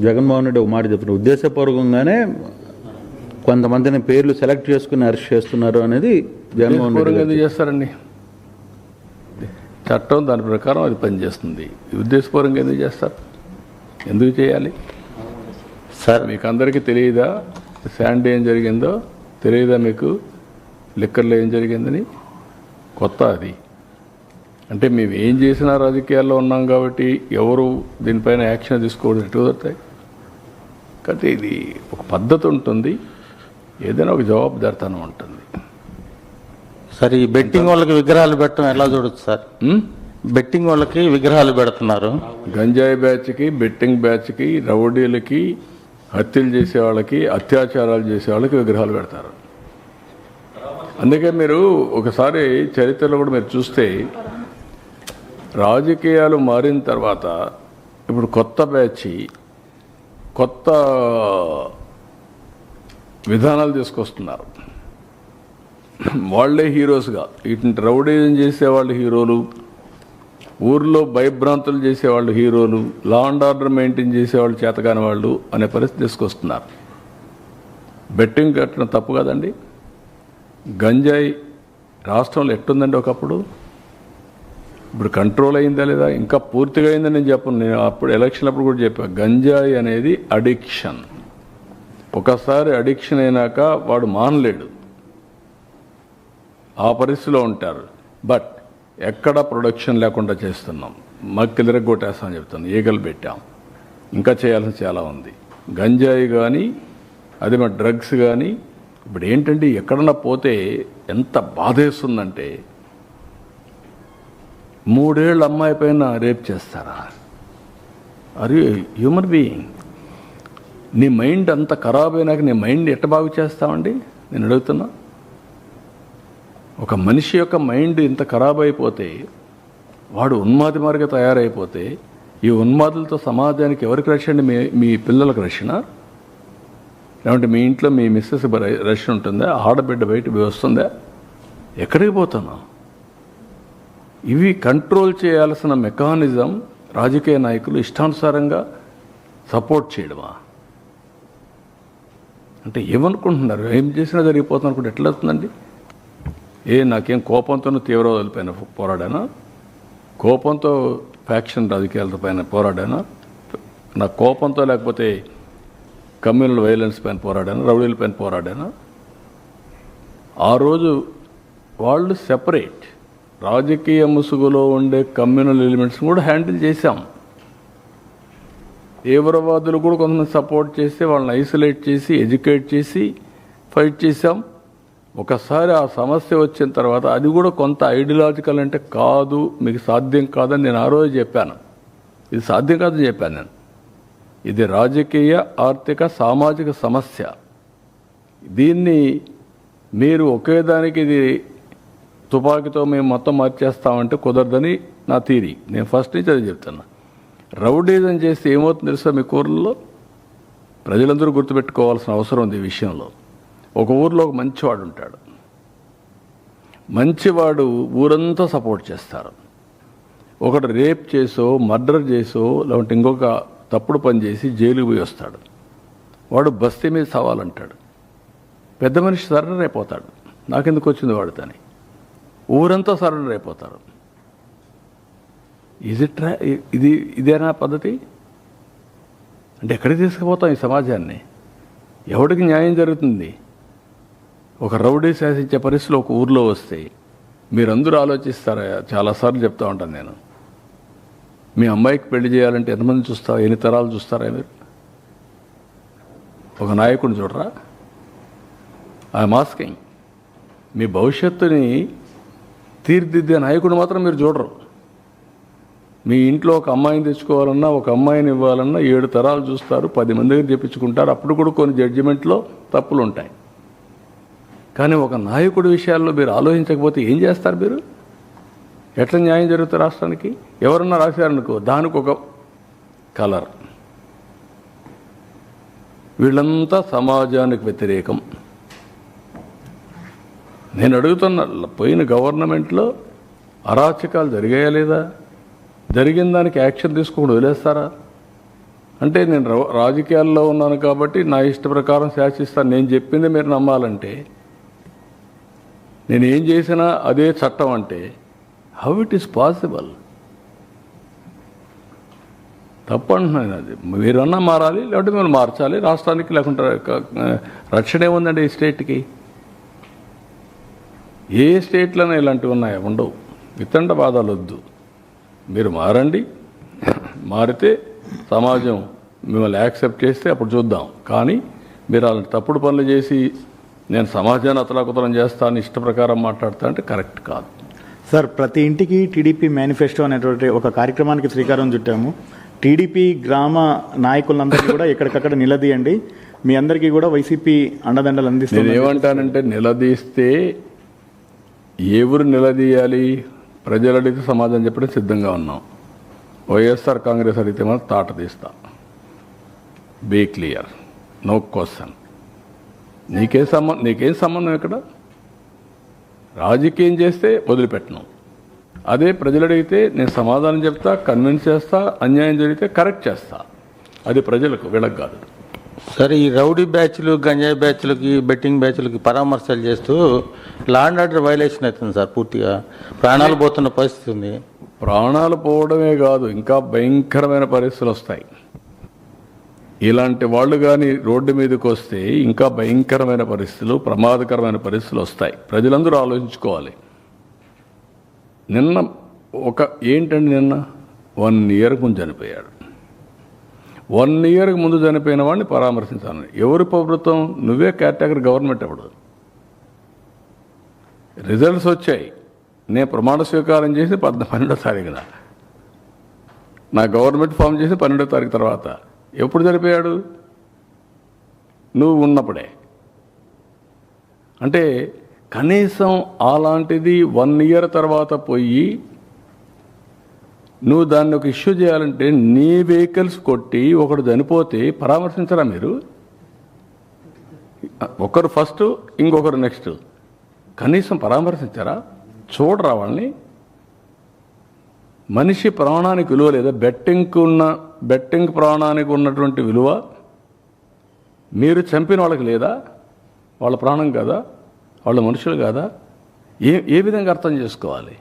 జగన్మోహన్ రెడ్డి ఒక మాట చెప్తున్నారు ఉద్దేశపూర్వకంగానే కొంతమందిని పేర్లు సెలెక్ట్ చేసుకుని అరెస్ట్ చేస్తున్నారు అనేది జగన్మోహన్ రెడ్డి చేస్తారండి? చట్టం దాని ప్రకారం అది పనిచేస్తుంది. ఉద్దేశపూర్వకంగా ఎందుకు చేస్తారు? ఎందుకు చేయాలి? సార్ మీకు అందరికీ తెలియదా? శాండీ ఏం జరిగిందో? తెలియదా మీకు? లిక్కర్లో ఏం జరిగిందని? కొత్త అది. అంటే మేము ఏం చేసినా రాజకీయాల్లో ఉన్నాం కాబట్టి ఎవరు దీనిపైన యాక్షన్ తీసుకోవడం ఎటు కుదురుతాయి? కాబట్టి ఇది ఒక పద్ధతి ఉంటుంది. ఏదైనా ఒక జవాబుదారితనం ఉంటుంది. సార్ ఈ బెట్టింగ్ వాళ్ళకి విగ్రహాలు పెట్టడం ఎలా చూడొచ్చు సార్? బెట్టింగ్ వాళ్ళకి విగ్రహాలు పెడుతున్నారు. గంజాయి బ్యాచ్కి బెట్టింగ్ బ్యాచ్కి రౌడీలకి హత్యలు చేసే వాళ్ళకి అత్యాచారాలు చేసే వాళ్ళకి విగ్రహాలు పెడతారు. అందుకే మీరు ఒకసారి చరిత్రలో కూడా మీరు చూస్తే రాజకీయాలు మారిన తర్వాత ఇప్పుడు కొత్త బ్యాచ్ కొత్త విధానాలు తీసుకొస్తున్నారు. వాళ్ళే హీరోస్గా. ఇటు రౌడీజం చేసేవాళ్ళు హీరోలు ఊర్లో భయభ్రాంతులు చేసేవాళ్ళు హీరోలు లా అండ్ ఆర్డర్ మెయింటైన్ చేసేవాళ్ళు చేతకాని వాళ్ళు అనే పరిస్థితి తీసుకొస్తున్నారు. బెట్టింగ్ కట్టడం తప్పు కదండి. గంజాయి రాష్ట్రంలో ఎట్టుందండి ఒకప్పుడు? ఇప్పుడు కంట్రోల్ అయిందా లేదా? ఇంకా పూర్తిగా అయిందని నేను చెప్పను. నేను అప్పుడు ఎలక్షన్ అప్పుడు కూడా చెప్పాను గంజాయి అనేది అడిక్షన్ ఒకసారి అడిక్షన్ అయినాక వాడు మానలేడు. ఆ పరిస్థితిలో ఉంటారు. బట్ ఎక్కడ ప్రొడక్షన్ లేకుండా చేస్తున్నాం. మక్కిలిర కొట్టేస్తామని చెప్తాను ఈగలు పెట్టాం. ఇంకా చేయాల్సిన చాలా ఉంది. గంజాయి కానీ అదే మా డ్రగ్స్ కానీ ఇప్పుడు ఏంటంటే ఎక్కడన్నా పోతే ఎంత బాధేస్తుందంటే మూడేళ్ళ అమ్మాయి పైన రేప్ చేస్తారా? అరే హ్యూమన్ బీయింగ్ నీ మైండ్ అంత ఖరాబ్ అయినాక నీ మైండ్ ఎట్ట బాగు చేస్తామండి నేను అడుగుతున్నా. ఒక మనిషి యొక్క మైండ్ ఇంత ఖరాబ్ అయిపోతే వాడు ఉన్మాది మార్గ తయారైపోతే ఈ ఉన్మాదులతో సమాజానికి ఎవరికి రక్షణ మీ మీ పిల్లలకు రక్షణ? లేదంటే మీ ఇంట్లో మీ మిస్సెస్ రష్ రక్షణ ఉంటుందా? ఆడబిడ్డ బయట వస్తుందా? ఎక్కడికి పోతున్నావు? ఇవి కంట్రోల్ చేయాల్సిన మెకానిజం రాజకీయ నాయకులు ఇష్టానుసారంగా సపోర్ట్ చేయడమా? అంటే ఏమనుకుంటున్నారు? ఏం చేసినా జరిగిపోతుంది అనుకుంటే ఎట్లా అవుతుందండి? ఏ నాకేం కోపంతోనూ తీవ్రవాదుల పైన పోరాడానా? కోపంతో ఫ్యాక్షన్ రాజకీయాల పైన పోరాడానా? నా కోపంతో లేకపోతే కమ్యూనల్ వైలెన్స్ పైన పోరాడాను? రౌడీల పైన పోరాడానా? ఆ రోజు వాళ్ళు సెపరేట్ రాజకీయ ముసుగులో ఉండే కమ్యూనల్ ఎలిమెంట్స్ కూడా హ్యాండిల్ చేశాం. తీవ్రవాదులు కూడా కొంతమంది సపోర్ట్ చేసి వాళ్ళని ఐసోలేట్ చేసి ఎడ్యుకేట్ చేసి ఫైట్ చేశాం. ఒకసారి ఆ సమస్య వచ్చిన తర్వాత అది కూడా కొంత ఐడియాలజికల్ అంటే కాదు మీకు సాధ్యం కాదని నేను ఆ రోజు చెప్పాను. ఇది సాధ్యం కాదని చెప్పాను నేను. ఇది రాజకీయ ఆర్థిక సామాజిక సమస్య. దీన్ని మీరు ఒకే దానికి ఇది తుపాకీతో మేము మొత్తం మార్చేస్తామంటే కుదరదని నా థీరీ నేను ఫస్ట్ నుంచి అది చెప్తున్నా. రౌడీజం చేస్తే ఏమవుతుంది తెలుసా మీ కూరల్లో? ప్రజలందరూ గుర్తుపెట్టుకోవాల్సిన అవసరం ఉంది ఈ విషయంలో. ఒక ఊర్లో ఒక మంచివాడు ఉంటాడు. మంచివాడు ఊరంతా సపోర్ట్ చేస్తారు. ఒకడు రేప్ చేసో మర్డర్ చేసో లేకుంటే ఇంకొక తప్పుడు పని చేసి జైలుకి పోయి వస్తాడు. వాడు బస్తీ మీద సవాలంటాడు. పెద్ద మనిషి సరైన అయిపోతాడు. నాకెందుకు వచ్చింది వాడితోని? ఊరంతా సరెండర్ అయిపోతారు ఇది ట్రా ఇది ఇదేనా పద్ధతి? అంటే ఎక్కడికి తీసుకుపోతాం ఈ సమాజాన్ని? ఎవడికి న్యాయం జరుగుతుంది? ఒక రౌడీ శాసించే పరిస్థితులు ఒక ఊర్లో వస్తే మీరందరూ ఆలోచిస్తారా? చాలాసార్లు చెప్తా ఉంటాను నేను. మీ అమ్మాయికి పెళ్ళి చేయాలంటే ఎంతమంది చూస్తారా ఎన్ని తరాలు చూస్తారా మీరు? ఒక నాయకుడిని చూడరా? ఐఎమ్ ఆస్కింగ్ మీ భవిష్యత్తుని తీర్దిద్దే నాయకుడు మాత్రం మీరు చూడరు. మీ ఇంట్లో ఒక అమ్మాయిని తెచ్చుకోవాలన్నా ఒక అమ్మాయిని ఇవ్వాలన్నా ఏడు తరాలు చూస్తారు పది మంది దగ్గర చెప్పించుకుంటారు. అప్పుడు కూడా కొన్ని జడ్జిమెంట్లో తప్పులు ఉంటాయి కానీ ఒక నాయకుడి విషయాల్లో మీరు ఆలోచించకపోతే ఏం చేస్తారు మీరు? ఎట్లా న్యాయం జరుగుతుంది రాష్ట్రానికి? ఎవరన్నా రాశారనుకో దానికి ఒక కలర్. వీళ్ళంతా సమాజానికి వ్యతిరేకం. నేను అడుగుతున్న పోయిన గవర్నమెంట్లో అరాచకాలు జరిగాయా లేదా? జరిగిన దానికి యాక్షన్ తీసుకోకుండా వదిలేస్తారా? అంటే నేను రా- రాజకీయాల్లో ఉన్నాను కాబట్టి నా ఇష్ట ప్రకారం శాసిస్తాను. నేను చెప్పింది మీరు నమ్మాలంటే నేను ఏం చేసినా అదే చట్టం అంటే హౌ ఇట్ ఈస్ పాసిబుల్ తప్పంటున్నాను అది. మీరన్నా మారాలి లేకపోతే మీరు మార్చాలి. రాష్ట్రానికి లేకుంటే రక్షణ ఏముందండి ఈ స్టేట్కి? ఏ స్టేట్లోనే ఇలాంటివి ఉన్నాయా? ఉండవు. వితండ బాధలు వద్దు మీరు మారండి. మారితే సమాజం మిమ్మల్ని యాక్సెప్ట్ చేస్తే అప్పుడు చూద్దాం. కానీ మీరు అలాంటి తప్పుడు పనులు చేసి నేను సమాజాన్ని అతలాకుతలం చేస్తాను ఇష్ట ప్రకారం మాట్లాడతా అంటే కరెక్ట్ కాదు. సార్ ప్రతి ఇంటికి టీడీపీ మేనిఫెస్టో అనేటువంటి ఒక కార్యక్రమానికి శ్రీకారం చుట్టాము. టీడీపీ గ్రామ నాయకులందరికీ కూడా ఎక్కడికక్కడ నిలదీయండి. మీ అందరికీ కూడా వైసీపీ అండదండలు నేను అందిస్తుంది ఏమంటానంటే నిలదీస్తే ఎవరు నిలదీయాలి? ప్రజలు అడిగితే సమాధానం చెప్పడం సిద్ధంగా ఉన్నాం. వైఎస్ఆర్ కాంగ్రెస్ అడిగితే మనం తాట తీస్తా. Be clear. No question. నీకేం సంబంధం నీకేం సంబంధం ఇక్కడ? రాజకీయం చేస్తే వదిలిపెట్టను. అదే ప్రజలు అడిగితే నేను సమాధానం చెప్తా కన్విన్స్ చేస్తా అన్యాయం జరిగితే కరెక్ట్ చేస్తా. అది ప్రజలకు వీళ్ళకి కాదు సరే ఈ రౌడీ బ్యాచ్లు గంజాయి బ్యాచ్లకి బెట్టింగ్ బ్యాచ్లకి పరామర్శలు చేస్తూ లా అండ్ ఆర్డర్ వైలేషన్ అవుతుంది సార్ పూర్తిగా. ప్రాణాలు పోతున్న పరిస్థితి ఉంది. ప్రాణాలు పోవడమే కాదు ఇంకా భయంకరమైన పరిస్థితులు వస్తాయి. ఇలాంటి వాళ్ళు కానీ రోడ్డు మీదకి వస్తే ఇంకా భయంకరమైన పరిస్థితులు ప్రమాదకరమైన పరిస్థితులు వస్తాయి. ప్రజలందరూ ఆలోచించుకోవాలి. నిన్న ఒక ఏంటండి నిన్న? వన్ ఇయర్ ముందు చనిపోయాడు. వన్ ఇయర్కి ముందు చనిపోయిన వాడిని పరామర్శించాలని. ఎవరి ప్రభుత్వం? నువ్వే కేటగిరీ గవర్నమెంట్ అప్పుడు రిజల్ట్స్ వచ్చాయి. నేను ప్రమాణ స్వీకారం చేసి పద్న పన్నెండో తారీఖున. నా గవర్నమెంట్ ఫామ్ చేసి పన్నెండో తారీఖు తర్వాత. ఎప్పుడు చనిపోయాడు? నువ్వు ఉన్నప్పుడే. అంటే కనీసం అలాంటిది వన్ ఇయర్ తర్వాత పోయి నువ్వు దాన్ని ఒక ఇష్యూ చేయాలంటే నీ వెహికల్స్ కొట్టి ఒకడు చనిపోతే పరామర్శించరా మీరు? ఒకరు ఫస్ట్ ఇంకొకరు నెక్స్ట్. కనీసం పరామర్శించారా? చూడరా వాళ్ళని. మనిషి ప్రాణానికి విలువ లేదా బెట్టింగ్కి ఉన్న బెట్టింగ్ ప్రాణానికి ఉన్నటువంటి విలువ మీరు చంపిన వాళ్ళకి లేదా? వాళ్ళ ప్రాణం కాదా? వాళ్ళ మనుషులు కాదా? ఏ ఏ విధంగా అర్థం చేసుకోవాలి?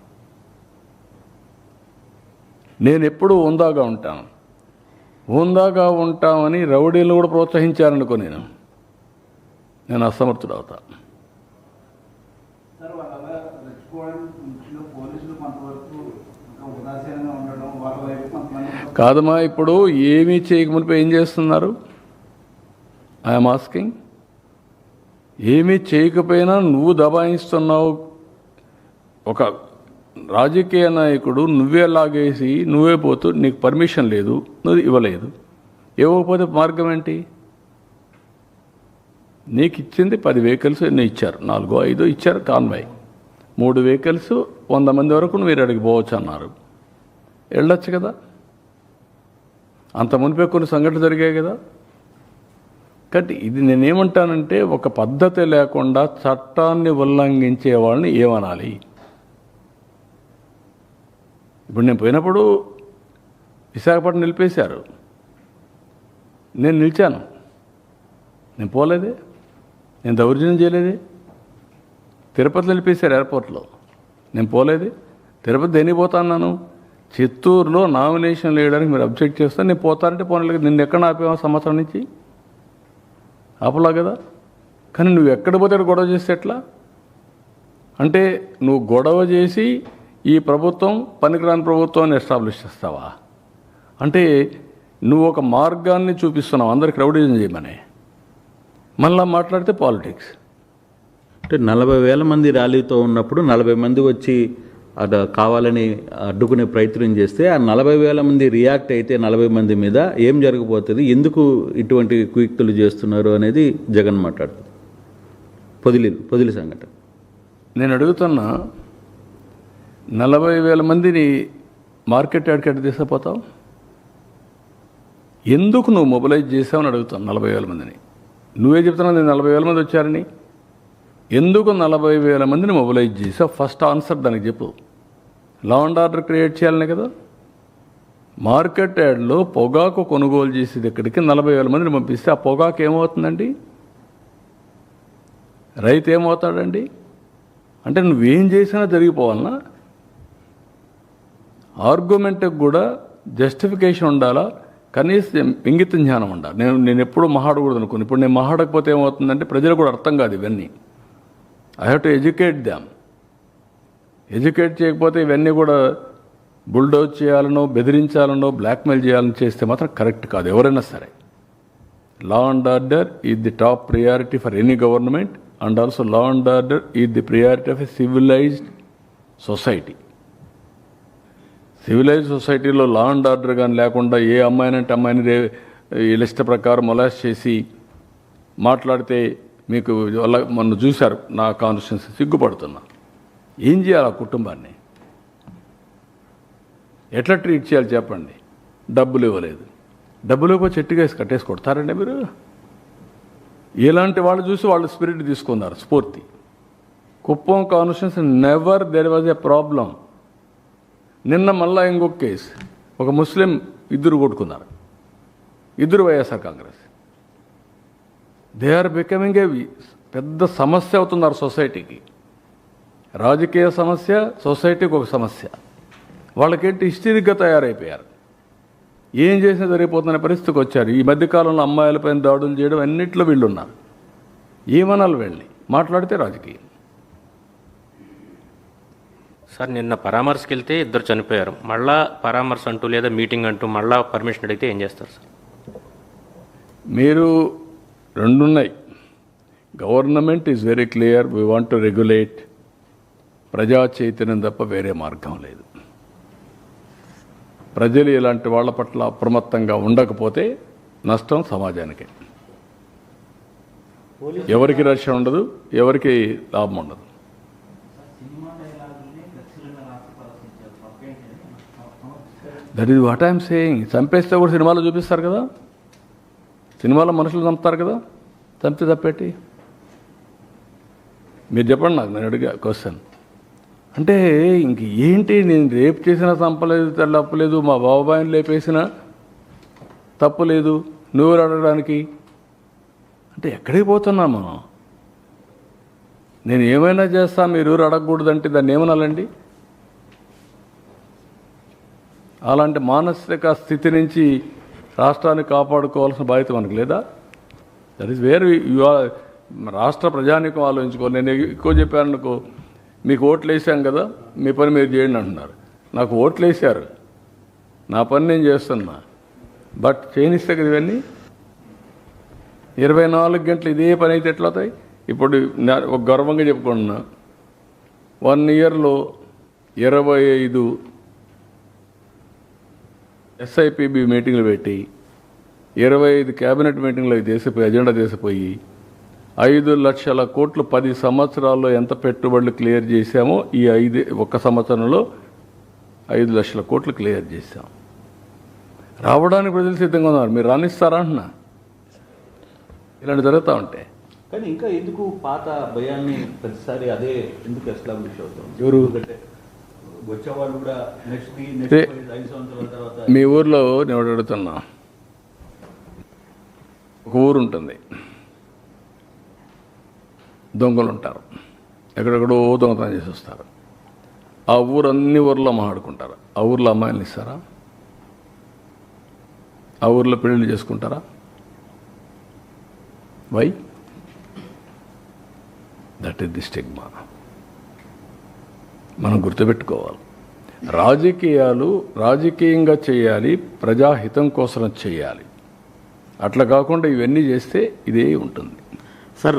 నేను ఎప్పుడూ ఉందాగా ఉంటాను. ఉందాగా ఉంటామని రౌడీలు కూడా ప్రోత్సహించారనుకో నేను. నేను అసమర్థుడు అవుతా కాదమ్మా ఇప్పుడు ఏమీ చేయకమునిపై ఏం చేస్తున్నారు? ఐఎమ్ ఆస్కింగ్ ఏమీ చేయకపోయినా నువ్వు దబాయిస్తున్నావు. ఒక రాజకీయ నాయకుడు నువ్వే లాగేసి నువ్వే పోతూ నీకు పర్మిషన్ లేదు నువ్వు ఇవ్వలేదు. ఇవ్వకపోతే మార్గం ఏంటి? నీకు ఇచ్చింది పది వెహికల్స్ ఎన్నో ఇచ్చారు. నాలుగో ఐదో ఇచ్చారు కాన్వాయ్. మూడు వెహికల్స్ వంద మంది వరకు మీరు అడిగి పోవచ్చు అన్నారు. వెళ్ళొచ్చు కదా. అంత మునిపే కొన్ని సంఘటనలు జరిగాయి కదా. కాబట్టి ఇది నేనేమంటానంటే ఒక పద్ధతి లేకుండా చట్టాన్ని ఉల్లంఘించే వాళ్ళని ఏమనాలి? ఇప్పుడు నేను పోయినప్పుడు విశాఖపట్నం నిలిపేశారు. నేను నిలిచాను. నేను పోలేదే. నేను దౌర్జన్యం చేయలేదే. తిరుపతి నిలిపేశారు ఎయిర్పోర్ట్లో. నేను పోలేదే. తిరుపతి దేనికి పోతాన్నాను చిత్తూరులో నామినేషన్ వేయడానికి మీరు అబ్జెక్ట్ చేస్తే నేను పోతానంటే పోనీ నిన్ను ఎక్కడ ఆపేవా సంవత్సరం నుంచి? ఆపలా కదా. కానీ నువ్వు ఎక్కడ పోతే గొడవ చేస్తే ఎట్లా? అంటే నువ్వు గొడవ చేసి ఈ ప్రభుత్వం పనికిరాని ప్రభుత్వాన్ని ఎస్టాబ్లిష్ చేస్తావా? అంటే నువ్వు ఒక మార్గాన్ని చూపిస్తున్నావు. అందరికి రౌడీజం చేయమని. మళ్ళా మాట్లాడితే పాలిటిక్స్. అంటే నలభై వేల మంది ర్యాలీతో ఉన్నప్పుడు నలభై మంది వచ్చి అట కావాలని అడ్డుకునే ప్రయత్నం చేస్తే ఆ నలభై వేల మంది రియాక్ట్ అయితే నలభై మంది మీద ఏం జరగబోతుంది? ఎందుకు ఇటువంటి కుయుక్తులు చేస్తున్నారు అనేది జగన్ మాట్లాడుతుంది. పొదిలి పొదిలి సంఘటన. నేను అడుగుతున్నా నలభై వేల మందిని మార్కెట్ యార్డ్కి తీసుకుపోతావు? ఎందుకు నువ్వు మొబిలైజ్ చేసావని అడుగుతాను నలభై వేల మందిని? నువ్వే చెప్తున్నావు నేను నలభై వేల మంది వచ్చారని. ఎందుకు నలభై వేల మందిని మొబిలైజ్ చేసావు? ఫస్ట్ ఆన్సర్ దానికి చెప్పు. లా అండ్ ఆర్డర్ క్రియేట్ చేయాలనే కదా? మార్కెట్ యార్డ్లో పొగాకు కొనుగోలు చేసేది ఇక్కడికి నలభై వేల మందిని పంపిస్తే ఆ పొగాకు ఏమవుతుందండి? రైతు ఏమవుతాడండి? అంటే నువ్వేం చేసినా జరిగిపోవాలనా? ఆర్గ్యుమెంట్కి కూడా జస్టిఫికేషన్ ఉండాలా? కనీసం ఇంగిత జ్ఞానం ఉండాలి? నేను నేను ఎప్పుడు మహాడకూడదు అనుకున్నాను ఇప్పుడు నేను మహాడకపోతే ఏమవుతుందంటే ప్రజలు కూడా అర్థం కాదు ఇవన్నీ. I have to educate them educate చేయకపోతే ఇవన్నీ కూడా బుల్డోజ్ చేయాలనో బెదిరించాలనో బ్లాక్మెయిల్ చేయాలని చేస్తే మాత్రం కరెక్ట్ కాదు. ఎవరైనా సరే. Law and order is the top priority for any government and also law and order is the priority of a civilised society civilised సొసైటీలో లా అండ్ ఆర్డర్ కానీ లేకుండా ఏ అమ్మాయినంటే అమ్మాయిని రే వీళ్ళ ఇష్ట ప్రకారం మొలాస్ చేసి మాట్లాడితే మీకు వల్ల మొన్న చూశారు నా కాన్స్టిట్యున్సీ సిగ్గుపడుతున్నా. ఏం చేయాలి ఆ కుటుంబాన్ని? ఎట్లా ట్రీట్ చేయాలి చెప్పండి? డబ్బులు ఇవ్వలేదు. డబ్బులు ఇవ్వ చెట్టుగా వేసి కట్టేసి కొడతారండి మీరు? ఇలాంటి వాళ్ళు చూసి వాళ్ళు స్పిరిట్ తీసుకున్నారు స్ఫూర్తి. Kuppam constituency never there was a problem నిన్న మళ్ళా ఇంకొక కేసు. ఒక ముస్లిం ఇద్దరు కొట్టుకున్నారు. ఇద్దరు YSR Congress. They are becoming a పెద్ద సమస్య అవుతున్నారు సొసైటీకి. రాజకీయ సమస్య సొసైటీకి ఒక సమస్య. వాళ్ళకేంటి హిస్టరిక్గా తయారైపోయారు. ఏం చేసినా జరిగిపోతున్న పరిస్థితికి వచ్చారు. ఈ మధ్యకాలంలో అమ్మాయిలపైన దాడులు చేయడం అన్నిట్లో వీళ్ళున్నారు. ఏమనాలి వెళ్ళి మాట్లాడితే రాజకీయం. సార్ నిన్న పరామర్శకి వెళ్తే ఇద్దరు చనిపోయారు. మళ్ళా పరామర్శ అంటూ లేదా మీటింగ్ అంటూ మళ్ళా పర్మిషన్ అడిగితే ఏం చేస్తారు సార్? మీరు రెండున్నాయి. Government is very clear we want to regulate. ప్రజా చైతన్యం తప్ప వేరే మార్గం లేదు. ప్రజలు ఇలాంటి వాళ్ళ పట్ల అప్రమత్తంగా ఉండకపోతే నష్టం సమాజానికి. ఎవరికి రక్షణ ఉండదు ఎవరికి లాభం ఉండదు. That is what I'm saying చంపేస్తే కూడా సినిమాలో చూపిస్తారు కదా? సినిమాలో మనుషులు చంపుతారు కదా? చంపితే తప్పేటి? మీరు చెప్పండి నాకు నేను అడిగా క్వశ్చన్ అంటే ఇంక ఏంటి నేను రేపు చేసినా చంపలేదు తప్పలేదు మా బాబాయిని లేపేసినా తప్పలేదు నువ్వు అడగడానికి? అంటే ఎక్కడికి పోతున్నాం మనం? నేను ఏమైనా చేస్తా మీరు ఎవరు అడగకూడదంటే దాన్ని ఏమనాలండి? అలాంటి మానసిక స్థితి నుంచి రాష్ట్రాన్ని కాపాడుకోవాల్సిన బాధ్యత మనకు లేదా? That is where you are రాష్ట్ర ప్రజానికం ఆలోచించుకోవాలి. నేను ఎక్కువ చెప్పాను అనుకో మీకు ఓట్లు వేసాం కదా మీ పని మీరు చేయండి అంటున్నారు. నాకు ఓట్లు వేసారు నా పని నేను చేస్తున్నా. బట్ చేయనిస్తే కదా ఇవన్నీ? ఇరవై నాలుగు గంటలు ఇదే పని అయితే ఎట్లా అవుతాయి ఇప్పుడు ఒక గర్వంగా చెప్పుకుంటున్నా. వన్ ఇయర్లో ఇరవై ఐదు ఎస్ఐపిబి మీటింగ్లు పెట్టి ఇరవై ఐదు క్యాబినెట్ మీటింగ్లు అవి దేశపోయి ఎజెండా దేశపోయి ఐదు లక్షల కోట్లు పది సంవత్సరాల్లో ఎంత పెట్టుబడులు క్లియర్ చేశామో ఈ ఐదు ఒక్క సంవత్సరంలో ఐదు లక్షల కోట్లు క్లియర్ చేశాం. రావడానికి ప్రజలు సిద్ధంగా ఉన్నారు. మీరు రాణిస్తారా అంటున్నా? ఇలాంటి జరుగుతూ ఉంటాయి కానీ ఇంకా ఎందుకు పాత భయాన్ని ప్రతిసారి అదే ఎందుకు ఎస్టాబ్లిష్ అవుతుంది? ఎవరు? ఎందుకంటే వచ్చేవాళ్ళు కూడా నెక్స్ట్ ఏ- నెక్స్ట్ ఐదు సంవత్సరాల తర్వాత మీ ఊర్లో నేను అడుగుతున్నా. ఒక ఊరు ఉంటుంది. దొంగలు ఉంటారు. ఎక్కడెక్కడో దొంగతనం చేసి వస్తారు. ఆ ఊరు అన్ని ఊర్లో మాట్లాడుకుంటారు ఆ ఊర్లో అమ్మాయిలు ఇస్తారా? ఆ ఊర్లో పెళ్ళిళ్ళు చేసుకుంటారా? Why that is the stigma మనం గుర్తుపెట్టుకోవాలి. రాజకీయాలు రాజకీయంగా చేయాలి ప్రజాహితం కోసం చేయాలి. అట్లా కాకుండా ఇవన్నీ చేస్తే ఇదే ఉంటుంది.